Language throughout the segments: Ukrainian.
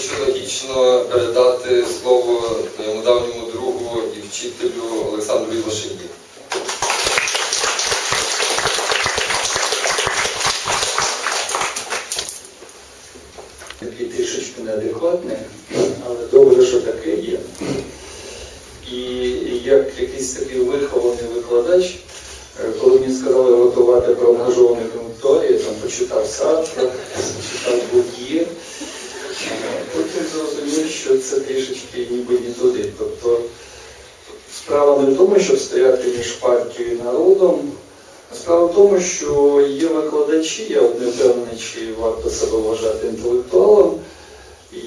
що логічно передати слово моєму давньому другу і вчителю Олександру Ілошині. такий трішечки неадекватний, але добре, що таке є. І як якийсь такий вихований викладач, е, коли мені сказали готувати про ангажованих інтелектуалів, там почитав Сартра, почитав Буд'є, зрозумів, що це трішечки ніби не туди. Тобто справа не в тому, щоб стояти між партією і народом, а справа в тому, що є викладачі, я не впевнений, чи варто себе вважати інтелектуалом,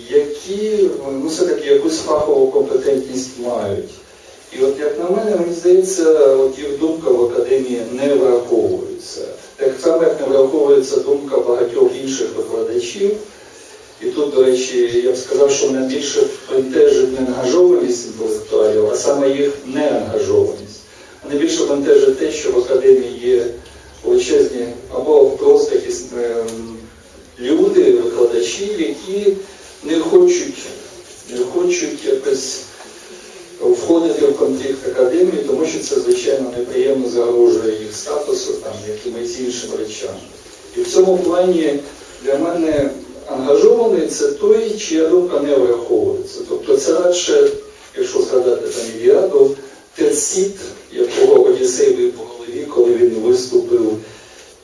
які ну, все-таки якусь фахову компетентність мають. І от як на мене, мені здається, от їх думка в академії не враховується. Так само, як не враховується думка багатьох інших викладачів. І тут, до речі, я б сказав, що мене більше бентежить не ангажованість інтелектуалів, а саме їх неангажованість. Мене більше бентежить те, що в академії є величезні або просто якісь ем, люди, викладачі, які не хочуть, не хочуть якось входити в конфлікт академії, тому що це, звичайно, неприємно загрожує їх статусу, там, якимись іншими речами. І в цьому плані для мене ангажований це той, чия думка не враховується. Тобто це радше, якщо згадати там Іліаду, терсіт, якого Одіссей бив по голові, коли він виступив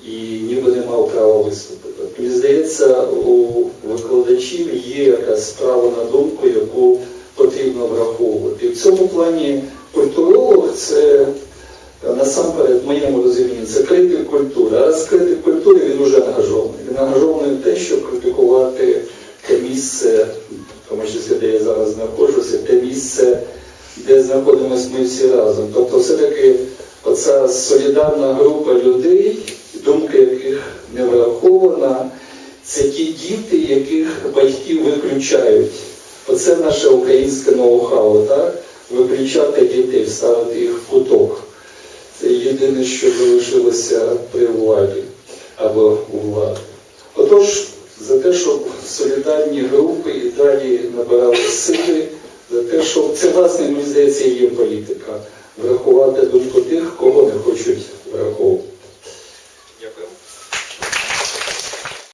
і ніби не мав права виступити. Мені здається, у викладачів є якась право на думку, яку потрібно враховувати. І в цьому плані культуролог це е, насамперед, в моєму розумінні, це критик культури. А з критик культури він вже ангажований. Він ангажований в те, щоб критикувати те місце, тому числі, де я зараз знаходжуся, те місце, де знаходимося ми всі разом. Тобто, все-таки оця солідарна група людей, думка яких не врахована, це ті діти, яких батьки виключають. Оце наше українське ноу-хау, так? Виключати дітей, ставити їх в куток. Це єдине, що залишилося при владі або у влади. Отож, за те, щоб солідарні групи і далі набирали сили, за те, щоб це, власне, мені здається, є політика. Врахувати думку тих, кого не хочуть.